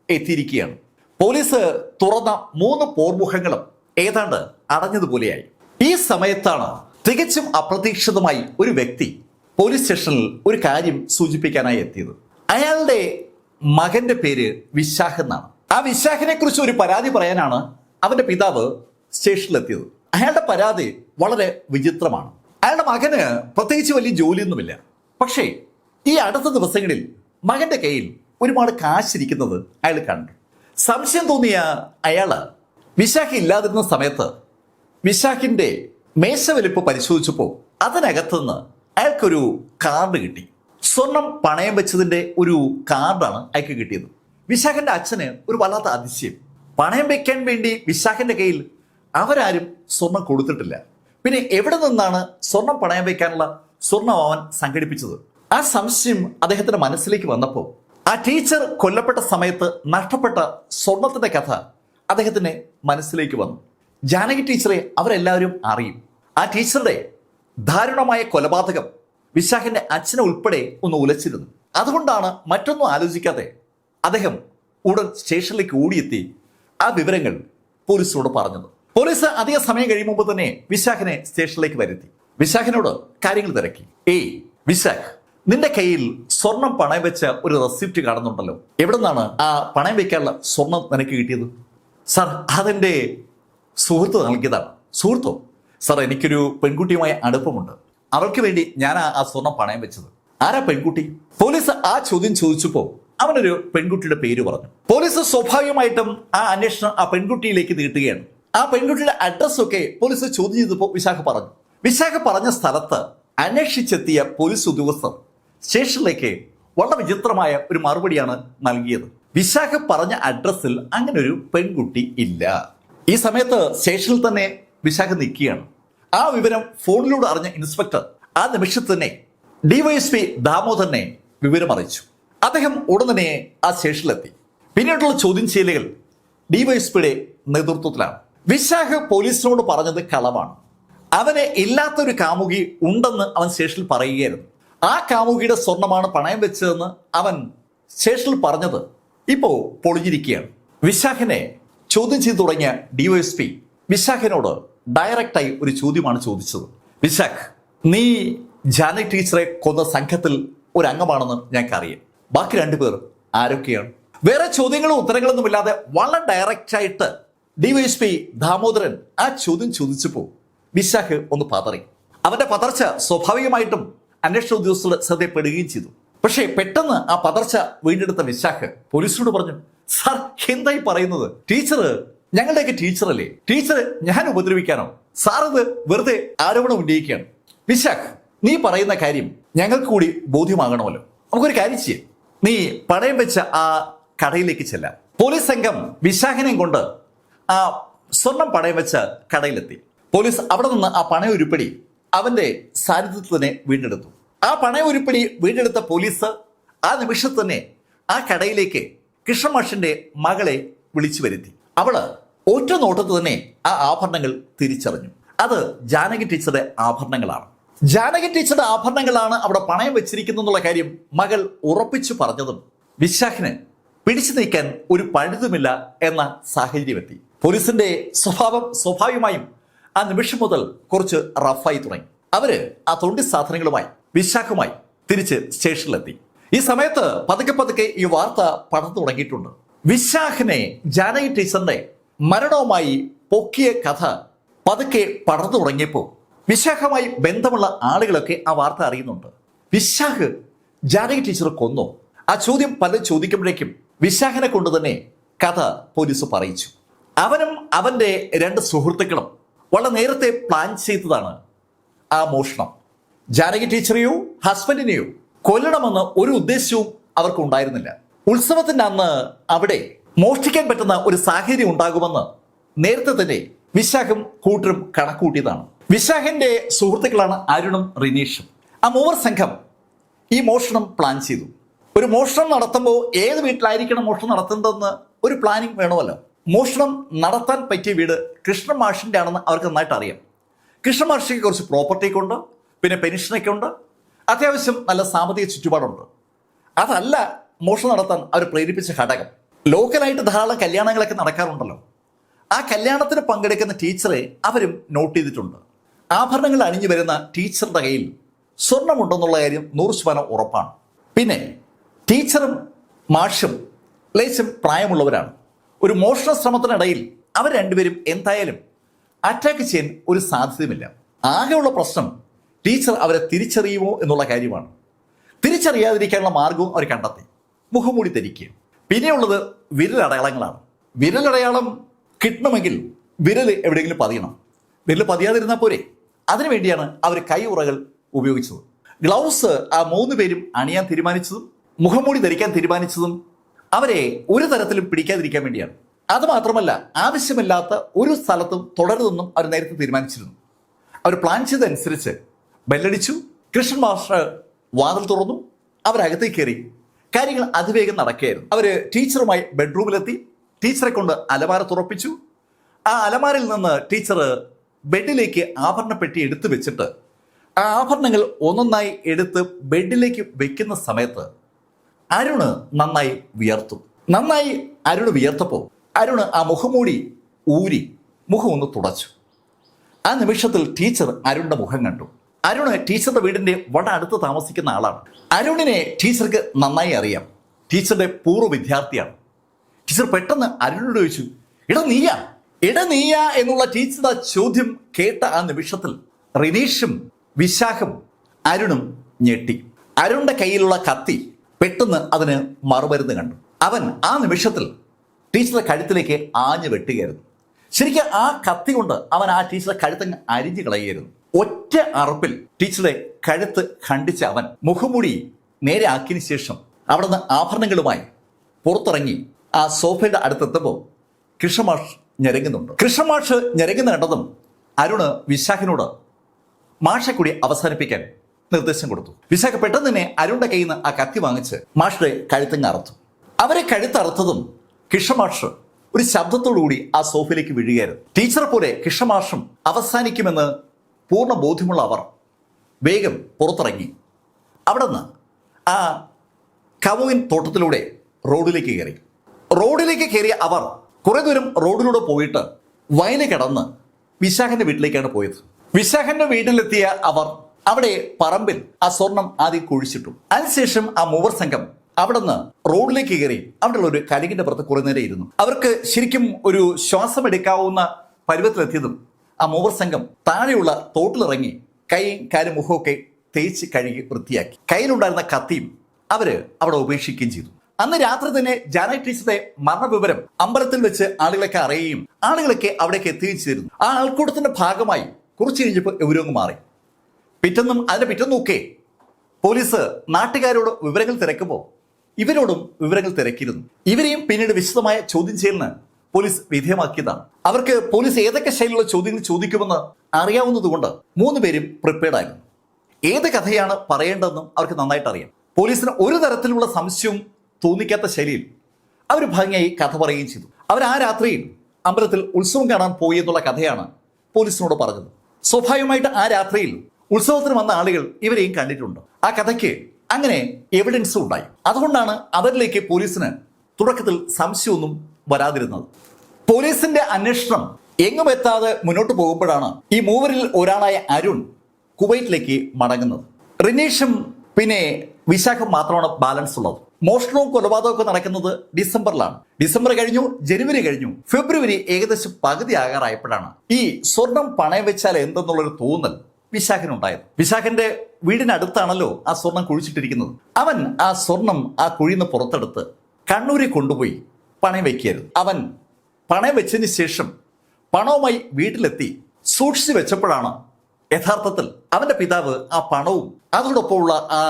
എത്തിയിരിക്കുകയാണ്. പോലീസ് തുറന്ന മൂന്ന് പോർമുഖങ്ങളും ഏതാണ്ട് അടഞ്ഞതുപോലെയായി. ഈ സമയത്താണ് തികച്ചും അപ്രതീക്ഷിതമായി ഒരു വ്യക്തി പോലീസ് സ്റ്റേഷനിൽ ഒരു കാര്യം സൂചിപ്പിക്കാനായി എത്തിയത്. അയാളുടെ മകന്റെ പേര് വിശാഖ് എന്നാണ്. ആ വിശാഖിനെ കുറിച്ച് ഒരു പരാതി പറയാനാണ് അവന്റെ പിതാവ് സ്റ്റേഷനിലെത്തിയത്. അയാളുടെ പരാതി വളരെ വിചിത്രമാണ്. അയാളുടെ മകന് പ്രത്യേകിച്ച് വലിയ ജോലിയൊന്നുമില്ല. പക്ഷേ ഈ അടുത്ത ദിവസങ്ങളിൽ മകന്റെ കയ്യിൽ ഒരുപാട് കാശിരിക്കുന്നത് അയാൾ കണ്ടു. സംശയം തോന്നിയ അയാൾ വിശാഖ ഇല്ലാതിരുന്ന സമയത്ത് വിശാഖിന്റെ മേശവലിപ്പ് പരിശോധിച്ചപ്പോൾ അതിനകത്തുനിന്ന് അയാൾക്കൊരു കാർഡ് കിട്ടി. സ്വർണം പണയം വെച്ചതിന്റെ ഒരു കാർഡാണ് അയാൾക്ക് കിട്ടിയത്. വിശാഖന്റെ അച്ഛന് ഒരു വല്ലാത്ത അതിശയം. പണയം വെക്കാൻ വേണ്ടി വിശാഖന്റെ കയ്യിൽ അവരാരും സ്വർണം കൊടുത്തിട്ടില്ല. പിന്നെ എവിടെ നിന്നാണ് സ്വർണം പണയം വെക്കാനുള്ള സ്വർണം അവൻ സംഘടിപ്പിച്ചത്? ആ സംശയം അദ്ദേഹത്തിന്റെ മനസ്സിലേക്ക് വന്നപ്പോൾ ആ ടീച്ചർ കൊല്ലപ്പെട്ട സമയത്ത് നഷ്ടപ്പെട്ട സ്വർണത്തിന്റെ കഥ അദ്ദേഹത്തിന്റെ മനസ്സിലേക്ക് വന്നു. ജാനകി ടീച്ചറെ അവരെല്ലാവരും അറിയും. ആ ടീച്ചറുടെ ദാരുണമായ കൊലപാതകം വിശാഖിന്റെ അച്ഛനെ ഉൾപ്പെടെ ഒന്ന് ഉലച്ചിരുന്നു. അതുകൊണ്ടാണ് മറ്റൊന്നും ആലോചിക്കാതെ അദ്ദേഹം ഉടൻ സ്റ്റേഷനിലേക്ക് ഓടിയെത്തി ആ വിവരങ്ങൾ പോലീസിനോട് പറഞ്ഞത്. പോലീസ് അധിക സമയം കഴിയുമ്പോൾ തന്നെ വിശാഖിനെ സ്റ്റേഷനിലേക്ക് വരുത്തി. വിശാഖിനോട് കാര്യങ്ങൾ തിരക്കി. ഏയ് വിശാഖ് നിന്റെ കയ്യിൽ സ്വർണം പണയം വെച്ച ഒരു റെസിപ്റ്റ് കാണുന്നുണ്ടല്ലോ. എവിടെ നിന്നാണ് ആ പണയം വെക്കാനുള്ള സ്വർണം നിനക്ക് കിട്ടിയത്? സർ അതെന്റെ സുഹൃത്ത് നൽകിയതാണ്. സുഹൃത്തോ? സാർ എനിക്കൊരു പെൺകുട്ടിയുമായി അടുപ്പമുണ്ട്. അവൾക്ക് വേണ്ടി ഞാൻ ആ സ്വർണം പണയം വെച്ചത്. ആരാ പെൺകുട്ടി? പോലീസ് ആ ചോദ്യം ചോദിച്ചപ്പോൾ അവനൊരു പെൺകുട്ടിയുടെ പേര് പറഞ്ഞു. പോലീസ് സ്വാഭാവികമായിട്ടും ആ അന്വേഷണം ആ പെൺകുട്ടിയിലേക്ക് നീട്ടുകയാണ്. ആ പെൺകുട്ടിയുടെ അഡ്രസ് ഒക്കെ പോലീസ് ചോദ്യം ചെയ്തപ്പോൾ വിശാഖ പറഞ്ഞു. വിശാഖ പറഞ്ഞ സ്ഥലത്ത് അന്വേഷിച്ചെത്തിയ പോലീസ് ഉദ്യോഗസ്ഥർ സ്റ്റേഷനിലേക്ക് വളരെ വിചിത്രമായ ഒരു മറുപടിയാണ് നൽകിയത്. വിശാഖ പറഞ്ഞ അഡ്രസ്സിൽ അങ്ങനെ ഒരു പെൺകുട്ടി ഇല്ല. ഈ സമയത്ത് സ്റ്റേഷനിൽ തന്നെ വിശാഖ നിൽക്കുകയാണ്. ആ വിവരം ഫോണിലൂടെ അറിഞ്ഞ ഇൻസ്പെക്ടർ ആ നിമിഷത്തിൽ തന്നെ ഡിവൈഎസ്പി ദാമോദരനെ വിവരം അറിയിച്ചു. അദ്ദേഹം ഉടൻ തന്നെ ആ സ്റ്റേഷനിലെത്തി. പിന്നീടുള്ള ചോദ്യം ചെയ്യലുകൾ ഡിവൈഎസ്പിയുടെ നേതൃത്വത്തിലാണ്. വിശാഖ പോലീസിനോട് പറഞ്ഞത് കളവാണ് അവന് ഇല്ലാത്തൊരു കാമുകി ഉണ്ടെന്ന് അവൻ സ്റ്റേഷനിൽ പറയുകയായിരുന്നു. ആ കാമുകിയുടെ സ്വർണമാണ് പണയം വെച്ചതെന്ന് അവൻ സ്റ്റേഷനിൽ പറഞ്ഞത് ഇപ്പോൾ പൊളിഞ്ഞിരിക്കുകയാണ്. വിശാഖിനെ ചോദ്യം ചെയ്തു തുടങ്ങിയ ഡിവൈഎസ്പി വിശാഖിനോട് ഡയറക്റ്റായി ഒരു ചോദ്യമാണ് ചോദിച്ചത്. വിശാഖ് നീ ജാനി ടീച്ചറെ കൊന്ന സംഘത്തിൽ ഒരു അംഗമാണെന്ന് ഞങ്ങൾക്കറിയാം. ബാക്കി രണ്ടുപേർ ആരൊക്കെയാണ്? വേറെ ചോദ്യങ്ങളും ഉത്തരങ്ങളൊന്നും ഇല്ലാതെ വളരെ ഡയറക്റ്റ് ആയിട്ട് ഡിവൈഎസ്പി ദാമോദരൻ ആ ചോദ്യം ചോദിച്ചപ്പോൾ വിശാഖ് ഒന്ന് പതറി. അവന്റെ പതർച്ച സ്വാഭാവികമായിട്ടും അന്വേഷണ ഉദ്യോഗസ്ഥരുടെ ശ്രദ്ധയപ്പെടുകയും ചെയ്തു. പക്ഷേ പെട്ടെന്ന് ആ പതർച്ച വീണ്ടെടുത്ത വിശാഖ് പോലീസിനോട് പറഞ്ഞു സാർ എന്തായി പറയുന്നത്? ടീച്ചർ ഞങ്ങളുടെയൊക്കെ ടീച്ചറല്ലേ? ടീച്ചർ ഞാൻ ഉപദ്രവിക്കാനോ? സാർ ഇത് വെറുതെ ആരോപണം ഉന്നയിക്കുകയാണ്. വിശാഖ് നീ പറയുന്ന കാര്യം ഞങ്ങൾക്ക് കൂടി ബോധ്യമാകണമല്ലോ. നമുക്കൊരു കാര്യം ചെയ്യാം. നീ പണയം വെച്ച ആ കടയിലേക്ക് ചെല്ലാം. പോലീസ് സംഘം വിശാഖനെയും കൊണ്ട് ആ സ്വർണം പണയം വെച്ച കടയിലെത്തി. പോലീസ് അവിടെ നിന്ന് ആ പണയ ഉരുപ്പടി അവന്റെ സാന്നിധ്യത്തിൽ തന്നെ വീണ്ടെടുത്തു. ആ പണയ ഉരുപ്പടി വീണ്ടെടുത്ത പോലീസ് ആ നിമിഷത്തന്നെ ആ കടയിലേക്ക് കൃഷ്ണമാഷിന്റെ മകളെ വിളിച്ചു വരുത്തി. അവൾ ഒറ്റ നോട്ടത്തിൽ തന്നെ ആ ആഭരണങ്ങൾ തിരിച്ചറിഞ്ഞു. അത് ജാനകി ടീച്ചറുടെ ആഭരണങ്ങളാണ്. ജാനകി ടീച്ചറുടെ ആഭരണങ്ങളാണ് അവിടെ പണയം വെച്ചിരിക്കുന്നു എന്നുള്ള കാര്യം മകൾ ഉറപ്പിച്ചു പറഞ്ഞതും വിശാഖിന് പിടിച്ചു നീക്കാൻ ഒരു പഴുതുമില്ല എന്ന സാഹചര്യമെത്തി. പോലീസിന്റെ സ്വഭാവം സ്വാഭാവികമായും ആ നിമിഷം മുതൽ കുറച്ച് റഫായി തുടങ്ങി. അവർ ആ തൊണ്ടി സാധനങ്ങളുമായി വിശാഖുമായി തിരിച്ച് സ്റ്റേഷനിലെത്തി. ഈ സമയത്ത് പതുക്കെ പതുക്കെ ഈ വാർത്ത പടർന്നു തുടങ്ങിയിട്ടുണ്ട്. വിശാഖിനെ ജാനകി ടീച്ചറിന്റെ മരണവുമായി പൊക്കിയ കഥ പതുക്കെ പടർന്നു തുടങ്ങിയപ്പോൾ വിശാഖമായി ബന്ധമുള്ള ആളുകളൊക്കെ ആ വാർത്ത അറിയുന്നുണ്ട്. വിശാഖ് ജാനകി ടീച്ചർ കൊന്നു. ആ ചോദ്യം പലരും ചോദിക്കുമ്പോഴേക്കും വിശാഖനെ കൊണ്ട് തന്നെ കഥ പോലീസ് പറയിച്ചു. അവനും അവന്റെ രണ്ട് സുഹൃത്തുക്കളും വളരെ നേരത്തെ പ്ലാൻ ചെയ്തതാണ് ആ മോഷണം. ജാനകി ടീച്ചറെയോ ഹസ്ബൻഡിനെയോ കൊല്ലണമെന്ന് ഒരു ഉദ്ദേശവും അവർക്കുണ്ടായിരുന്നില്ല. ഉത്സവത്തിന്റെ അന്ന് അവിടെ മോഷ്ടിക്കാൻ പറ്റുന്ന ഒരു സാഹചര്യം ഉണ്ടാകുമെന്ന് നേരത്തെ തന്നെ വിശാഖും കൂട്ടരും കണക്കൂട്ടിയതാണ് വിശാഖിന്റെ സുഹൃത്തുക്കളാണ് അരുണും റിനീഷും. ആ മൂവർ സംഘം ഈ മോഷണം പ്ലാൻ ചെയ്തു. ഒരു മോഷണം നടത്തുമ്പോൾ ഏത് വീട്ടിലായിരിക്കണം മോഷണം നടത്തേണ്ടതെന്ന് ഒരു പ്ലാനിങ് വേണമല്ലോ. മോഷണം നടത്താൻ പറ്റിയ വീട് കൃഷ്ണ മാഷിന്റെ ആണെന്ന് അവർക്ക് നന്നായിട്ട് അറിയാം കൃഷ്ണ മാഷിക്ക് കുറച്ച് പ്രോപ്പർട്ടിയൊക്കെ ഉണ്ട് പിന്നെ പെൻഷനൊക്കെ ഉണ്ട് അത്യാവശ്യം നല്ല സാമ്പത്തിക ചുറ്റുപാടുണ്ട്. അതല്ല മോഷണം നടത്താൻ അവർ പ്രേരിപ്പിച്ച ഘടകം. ലോക്കലായിട്ട് ധാരാളം കല്യാണങ്ങളൊക്കെ നടക്കാറുണ്ടല്ലോ. ആ കല്യാണത്തിന് പങ്കെടുക്കുന്ന ടീച്ചറെ അവരും നോട്ട് ചെയ്തിട്ടുണ്ട്. ആഭരണങ്ങൾ അണിഞ്ഞു വരുന്ന ടീച്ചറുടെ കയ്യിൽ സ്വർണമുണ്ടെന്നുള്ള കാര്യം നൂറ് ശതമാനം ഉറപ്പാണ്. പിന്നെ ടീച്ചറും മാഷും ലേശം പ്രായമുള്ളവരാണ്. ഒരു മോഷണ ശ്രമത്തിനിടയിൽ അവർ രണ്ടുപേരും എന്തായാലും അറ്റാക്ക് ചെയ്യാൻ ഒരു സാധ്യതയുമില്ല. ആകെയുള്ള പ്രശ്നം ടീച്ചർ അവരെ തിരിച്ചറിയുമോ എന്നുള്ള കാര്യമാണ്. തിരിച്ചറിയാതിരിക്കാനുള്ള മാർഗവും അവർ കണ്ടെത്തി. മുഖംമൂടി ധരിക്കുക. പിന്നെയുള്ളത് വിരലടയാളങ്ങളാണ് വിരലടയാളം കിട്ടണമെങ്കിൽ വിരൽ എവിടെയെങ്കിലും പതിയണം. വിരൽ പതിയാതിരുന്നാൽ പോരെ. അതിനുവേണ്ടിയാണ് അവർ കൈയുറകൾ ഉപയോഗിച്ചത്. ഗ്ലൗസ് ആ മൂന്ന് പേരും അണിയാൻ തീരുമാനിച്ചതും മുഖംമൂടി ധരിക്കാൻ തീരുമാനിച്ചതും അവരെ ഒരു തരത്തിലും പിടിക്കാതിരിക്കാൻ വേണ്ടിയാണ്. അത് മാത്രമല്ല ആവശ്യമില്ലാത്ത ഒരു സ്ഥലത്തും തുടരുതെന്നും അവർ നേരത്തെ തീരുമാനിച്ചിരുന്നു. അവർ പ്ലാൻ ചെയ്തതനുസരിച്ച് ബെല്ലടിച്ചു. കൃഷ്ണൻ മാസ്റ്റർ വാതിൽ തുറന്നു. അവരകത്തേക്ക് കയറി. കാര്യങ്ങൾ അതിവേഗം നടക്കുകയായിരുന്നു. അവർ ടീച്ചറുമായി ബെഡ്റൂമിലെത്തി. ടീച്ചറെ കൊണ്ട് അലമാര തുറപ്പിച്ചു. ആ അലമാരിൽ നിന്ന് ടീച്ചർ ബെഡിലേക്ക് ആഭരണ പെട്ടി എടുത്തു വെച്ചിട്ട് ആ ആഭരണങ്ങൾ ഒന്നൊന്നായി എടുത്ത് ബെഡിലേക്ക് വെക്കുന്ന സമയത്ത് അരുണ് നന്നായി വിയർത്തു. നന്നായി അരുണ് വിയർത്തപ്പോൾ അരുണ് ആ മുഖമൂടി ഊരി മുഖം ഒന്ന് തുടച്ചു. ആ നിമിഷത്തിൽ ടീച്ചർ അരുണിന്റെ മുഖം കണ്ടു. അരുണ് ടീച്ചറുടെ വീടിന്റെ വട അടുത്ത് താമസിക്കുന്ന ആളാണ്. അരുണിനെ ടീച്ചർക്ക് നന്നായി അറിയാം. ടീച്ചറുടെ പൂർവ വിദ്യാർത്ഥിയാണ്. ടീച്ചർ പെട്ടെന്ന് അരുണിനോട് ചോദിച്ചു എടാ നീയാ? എടാ നീയാ? എന്നുള്ള ടീച്ചറുടെ ചോദ്യം കേട്ട ആ നിമിഷത്തിൽ റിനീഷും വിശാഖും അരുണും ഞെട്ടി. അരുണിന്റെ കയ്യിലുള്ള കത്തി പെട്ടെന്ന് അതിന് മറുമരുന്ന് കണ്ടു. അവൻ ആ നിമിഷത്തിൽ ടീച്ചറുടെ കഴുത്തിലേക്ക് ആഞ്ഞു വെട്ടുകയായിരുന്നു. ശരിക്കും ആ കത്തി കൊണ്ട് അവൻ ആ ടീച്ചറുടെ കഴുത്തങ്ങ് അരിഞ്ഞു കളയുകയായിരുന്നു. ഒറ്റ അറപ്പിൽ ടീച്ചറെ കഴുത്ത് ഖണ്ഡിച്ച അവൻ മുഖമുടി നേരെ ആക്കിയതിനു ശേഷം അവിടുന്ന് ആഭരണങ്ങളുമായി പുറത്തിറങ്ങി ആ സോഫയുടെ അടുത്തെത്തുമ്പോൾ കൃഷ്ണമാഷ് ഞെരങ്ങുന്നുണ്ട്. കൃഷ്ണമാഷ് ഞെരങ്ങുന്ന കണ്ടതും അരുണ് വിശാഖിനോട് മാഷെ കൂടി അവസാനിപ്പിക്കാൻ നിർദ്ദേശം കൊടുത്തു. വിശാഖ പെട്ടെന്ന് തന്നെ അരുണിന്റെ കയ്യിൽ നിന്ന് ആ കത്തി വാങ്ങിച്ച് മാഷുടെ കഴുത്തങ്ങ് അറുത്തു. അവരെ കഴുത്തറുത്തതും കൃഷ്ണമാഷ് ഒരു ശബ്ദത്തോടുകൂടി ആ സോഫയിലേക്ക് വീഴുകയായിരുന്നു. ടീച്ചറെ പോലെ കൃഷ്ണമാഷും അവസാനിക്കുമെന്ന് പൂർണ ബോധ്യമുള്ള അവർ വേഗം പുറത്തിറങ്ങി. അവിടെ നിന്ന് ആ കവുവിൻ തോട്ടത്തിലൂടെ റോഡിലേക്ക് കയറി. റോഡിലേക്ക് കയറിയ അവർ കുറേ ദൂരം റോഡിലൂടെ പോയിട്ട് വയൽ കടന്ന് വിശാഖന്റെ വീട്ടിലേക്കാണ് പോയത്. വിശാഖന്റെ വീട്ടിലെത്തിയ അവർ അവിടെ പറമ്പിൽ ആ സ്വർണം ആദ്യം കുഴിച്ചിട്ടു. അതിനുശേഷം ആ മൂവർ സംഘം അവിടെ നിന്ന് റോഡിലേക്ക് കയറി അവിടെയുള്ള ഒരു കലിങ്ങിന്റെ പുറത്ത് കുറേ നേരം ഇരുന്നു. അവർക്ക് ശരിക്കും ഒരു ശ്വാസം എടുക്കാവുന്ന പരുവത്തിലെത്തിയതും ആ മൂവർ സംഘം താഴെയുള്ള തോട്ടിലിറങ്ങി കൈയും കാലും മുഖമൊക്കെ തേച്ച് കഴുകി വൃത്തിയാക്കി. കയ്യിലുണ്ടായിരുന്ന കത്തിയും അവർ അവിടെ ഉപേക്ഷിക്കുകയും ചെയ്തു. അന്ന് രാത്രി തന്നെ ജാനറ്റീസിന്റെ മരണവിവരം അമ്പലത്തിൽ വെച്ച് ആളുകളൊക്കെ അറിയുകയും ആളുകളൊക്കെ അവിടേക്ക് എത്തുകയും ചെയ്തിരുന്നു. ആ ആൾക്കൂട്ടത്തിന്റെ ഭാഗമായി കുറച്ച് കഴിഞ്ഞപ്പോൾ എവരോങ്ങ് മാറി. പിറ്റെന്നും അതിന്റെ പിറ്റെന്നൊക്കെ പോലീസ് നാട്ടുകാരോട് വിവരങ്ങൾ തിരക്കുമ്പോൾ ഇവരോടും വിവരങ്ങൾ തിരക്കിയിരുന്നു. ഇവരെയും പിന്നീട് വിശദമായ ചോദ്യം ചെയ്യലിന് പോലീസ് വിധേയമാക്കിയതാണ്. അവർക്ക് പോലീസ് ഏതൊക്കെ ശൈലിയിലുള്ള ചോദ്യങ്ങൾ ചോദിക്കുമെന്ന് അറിയാവുന്നതുകൊണ്ട് മൂന്ന് പേരും പ്രിപ്പയർഡ് ആയിരുന്നു. ഏത് കഥയാണ് പറയേണ്ടതെന്നും അവർക്ക് നന്നായിട്ട് അറിയാം. പോലീസിന് ഒരു തരത്തിലുള്ള സംശയവും തോന്നിക്കാത്ത ശൈലിയിൽ അവർ ഭംഗിയായി കഥ പറയുകയും ചെയ്തു. അവർ ആ രാത്രിയിൽ അമ്പലത്തിൽ ഉത്സവം കാണാൻ പോയി എന്നുള്ള കഥയാണ് പോലീസിനോട് പറഞ്ഞത്. സ്വാഭാവികമായിട്ട് ആ രാത്രിയിൽ ഉത്സവത്തിന് വന്ന ആളുകൾ ഇവരെയും കണ്ടിട്ടുണ്ട്. ആ കഥയ്ക്ക് അങ്ങനെ എവിഡൻസും ഉണ്ടായി. അതുകൊണ്ടാണ് അവരിലേക്ക് പോലീസിന് തുടക്കത്തിൽ സംശയമൊന്നും വരാതിരുന്നത്. പോലീസിന്റെ അന്വേഷണം എങ്ങും എത്താതെ മുന്നോട്ട് പോകുമ്പോഴാണ് ഈ മൂവരിൽ ഒരാളായ അരുൺ കുവൈറ്റിലേക്ക് മടങ്ങുന്നത്. റിനീഷും പിന്നെ വിശാഖം മാത്രമാണ് ബാലൻസ് ഉള്ളത്. മോഷണവും കൊലപാതകവും ഒക്കെ നടക്കുന്നത് ഡിസംബറിലാണ്. ഡിസംബർ കഴിഞ്ഞു ജനുവരി കഴിഞ്ഞു ഫെബ്രുവരി ഏകദേശം പകുതി ആകാറായപ്പോഴാണ് ഈ സ്വർണം പണയം വെച്ചാൽ എന്തെന്നുള്ളൊരു തോന്നൽ വിശാഖനുണ്ടായത്. വിശാഖന്റെ വീടിനടുത്താണല്ലോ ആ സ്വർണം കുഴിച്ചിട്ടിരിക്കുന്നത്. അവൻ ആ സ്വർണം ആ കുഴിന്ന് പുറത്തെടുത്ത് കണ്ണൂരിൽ കൊണ്ടുപോയി. പണയം വയ്ക്കുകയായിരുന്നു അവൻ പണയം വെച്ചതിന് ശേഷം പണവുമായി വീട്ടിലെത്തി സൂക്ഷിച്ചു വെച്ചപ്പോഴാണ് യഥാർത്ഥത്തിൽ അവന്റെ പിതാവ് ആ പണവും അതോടൊപ്പമുള്ള ആ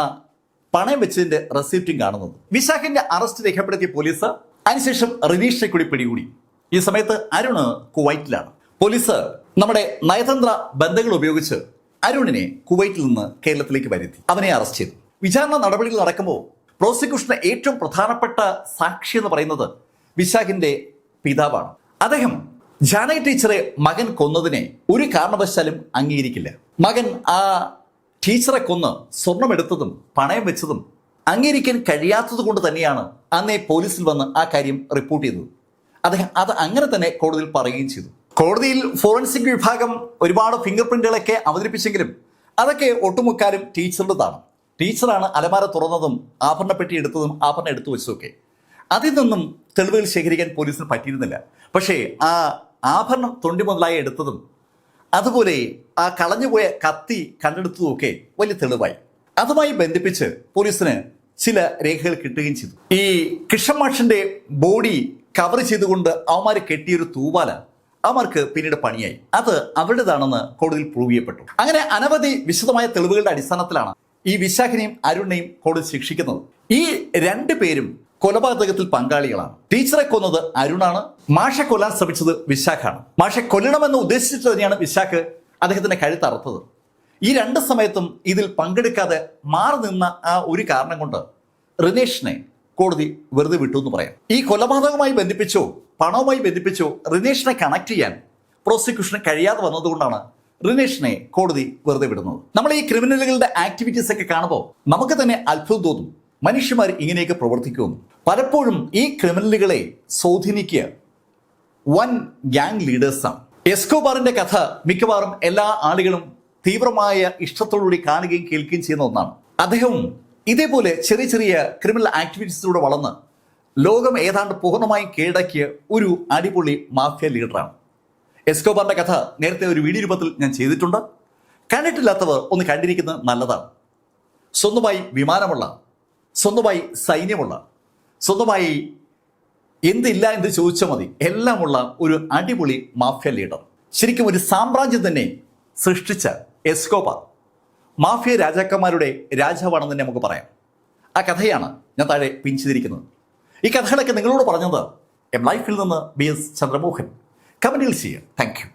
പണയം വെച്ചതിന്റെ റെസിപ്റ്റും കാണുന്നത്. വിശാഖിന്റെ അറസ്റ്റ് രേഖപ്പെടുത്തിയ പോലീസ് അതിനുശേഷം റിനീഷിനെ കൂടി പിടികൂടി. ഈ സമയത്ത് അരുണ് കുവൈറ്റിലാണ്. പോലീസ് നമ്മുടെ നയതന്ത്ര ബന്ധങ്ങൾ ഉപയോഗിച്ച് അരുണിനെ കുവൈറ്റിൽ നിന്ന് കേരളത്തിലേക്ക് വരുത്തി. അവനെ അറസ്റ്റ് ചെയ്തു. വിചാരണ നടപടികൾ നടക്കുമ്പോൾ പ്രോസിക്യൂഷന്റെ ഏറ്റവും പ്രധാനപ്പെട്ട സാക്ഷി എന്ന് പറയുന്നത് വിശാഖിന്റെ പിതാവാണ്. അദ്ദേഹം ജാനകി ടീച്ചറെ മകൻ കൊന്നതിനെ ഒരു കാരണവശാലും അംഗീകരിക്കില്ല. മകൻ ആ ടീച്ചറെ കൊന്ന് സ്വർണമെടുത്തതും പണയം വെച്ചതും അംഗീകരിക്കാൻ കഴിയാത്തത് കൊണ്ട് തന്നെയാണ് അന്നേ പോലീസിൽ വന്ന് ആ കാര്യം റിപ്പോർട്ട് ചെയ്തത്. അദ്ദേഹം അത് അങ്ങനെ തന്നെ കോടതിയിൽ പറയുകയും ചെയ്തു. കോടതിയിൽ ഫോറൻസിക് വിഭാഗം ഒരുപാട് ഫിംഗർ പ്രിന്റുകളൊക്കെ അവതരിപ്പിച്ചെങ്കിലും അതൊക്കെ ഒട്ടുമുക്കാലും ടീച്ചറുടേതാണ്. ടീച്ചറാണ് അലമാര തുറന്നതും ആഭരണപ്പെട്ടി എടുത്തതും ആഭരണം എടുത്തു വെച്ചതൊക്കെ അതിൽ നിന്നും തെളിവുകൾ ശേഖരിക്കാൻ പോലീസിന് പറ്റിയിരുന്നില്ല. പക്ഷേ ആ ആഭരണം തൊണ്ടി മുതലായി എടുത്തതും അതുപോലെ ആ കളഞ്ഞുപോയ കത്തി കണ്ടെടുത്തതുമൊക്കെ വലിയ തെളിവായി. അതുമായി ബന്ധിപ്പിച്ച് പോലീസിന് ചില രേഖകൾ കിട്ടുകയും ചെയ്തു. ഈ കൃഷ്ണമാഷിന്റെ ബോഡി കവർ ചെയ്തുകൊണ്ട് അവന്മാർ കെട്ടിയൊരു തൂവാല അവർക്ക് പിന്നീട് പണിയായി. അത് അവരുടേതാണെന്ന് കോടതിയിൽ പ്രൂവ് ചെയ്യപ്പെട്ടു. അങ്ങനെ അനവധി വിശദമായ തെളിവുകളുടെ അടിസ്ഥാനത്തിലാണ് ഈ വിശാഖിനെയും അരുണിനെയും കോടതി ശിക്ഷിക്കുന്നത്. ഈ രണ്ടു പേരും കൊലപാതകത്തിൽ പങ്കാളികളാണ്. ടീച്ചറെ കൊന്നത് അരുണാണ് മാഷെ കൊല്ലാൻ ശ്രമിച്ചത് വിശാഖാണ്. മാഷെ കൊല്ലണമെന്ന് ഉദ്ദേശിച്ചിട്ട് തന്നെയാണ് വിശാഖ് അദ്ദേഹത്തിന്റെ കഴുത്തറുത്തത് ഈ രണ്ട് സമയത്തും ഇതിൽ പങ്കെടുക്കാതെ മാറി നിന്ന ആ ഒരു കാരണം കൊണ്ട് റിനേഷിനെ കോടതി വെറുതെ വിട്ടു എന്ന് പറയാം. ഈ കൊലപാതകവുമായി ബന്ധിപ്പിച്ചോ പണവുമായി ബന്ധിപ്പിച്ചോ റിനേഷിനെ കണക്ട് ചെയ്യാൻ പ്രോസിക്യൂഷന് കഴിയാതെ വന്നതുകൊണ്ടാണ് റിനേഷിനെ കോടതി വെറുതെ വിടുന്നത്. നമ്മൾ ഈ ക്രിമിനലുകളുടെ ആക്ടിവിറ്റീസ് ഒക്കെ കാണുമ്പോൾ നമുക്ക് തന്നെ അത്ഭുതം തോന്നും. മനുഷ്യന്മാർ ഇങ്ങനെയൊക്കെ പ്രവർത്തിക്കുമെന്ന്. പലപ്പോഴും ഈ ക്രിമിനലുകളെ സ്വാധീനിക്കുക വൻ ഗ്യാങ് ലീഡേഴ്സാണ് എസ്കോബാറിന്റെ കഥ മിക്കവാറും എല്ലാ ആളുകളും തീവ്രമായ ഇഷ്ടത്തോടുകൂടി കാണുകയും കേൾക്കുകയും ചെയ്യുന്ന ഒന്നാണ്. അദ്ദേഹം ഇതേപോലെ ചെറിയ ചെറിയ ക്രിമിനൽ ആക്ടിവിറ്റീസിലൂടെ വളർന്ന് ലോകം ഏതാണ്ട് പൂർണമായും കീഴടക്കിയ ഒരു അടിപൊളി മാഫിയ ലീഡറാണ് എസ്കോബാറിന്റെ കഥ നേരത്തെ ഒരു വീഡിയോ രൂപത്തിൽ ഞാൻ ചെയ്തിട്ടുണ്ട്. കണ്ടിട്ടില്ലാത്തവർ ഒന്ന് കണ്ടിരിക്കുന്നത് നല്ലതാണ്. സ്വന്തമായി വിമാനമുള്ള സ്വന്തമായി സൈന്യമുള്ള സ്വന്തമായി എന്തില്ല എന്ന് ചോദിച്ചാൽ മതി. എല്ലാമുള്ള ഒരു അടിപൊളി മാഫിയ ലീഡർ. ശരിക്കും ഒരു സാമ്രാജ്യം തന്നെ സൃഷ്ടിച്ച എസ്കോബാർ മാഫിയ രാജാക്കന്മാരുടെ രാജാവാണെന്ന് തന്നെ നമുക്ക് പറയാം. ആ കഥയാണ് ഞാൻ താഴെ പിഞ്ചിതിരിക്കുന്നത് ഈ കഥകളൊക്കെ നിങ്ങളോട് പറഞ്ഞത് എം ലൈഫിൽ നിന്ന് ബി എസ് ചന്ദ്രമോഹൻ. കമന്റിൽ ചെയ്യുക. താങ്ക്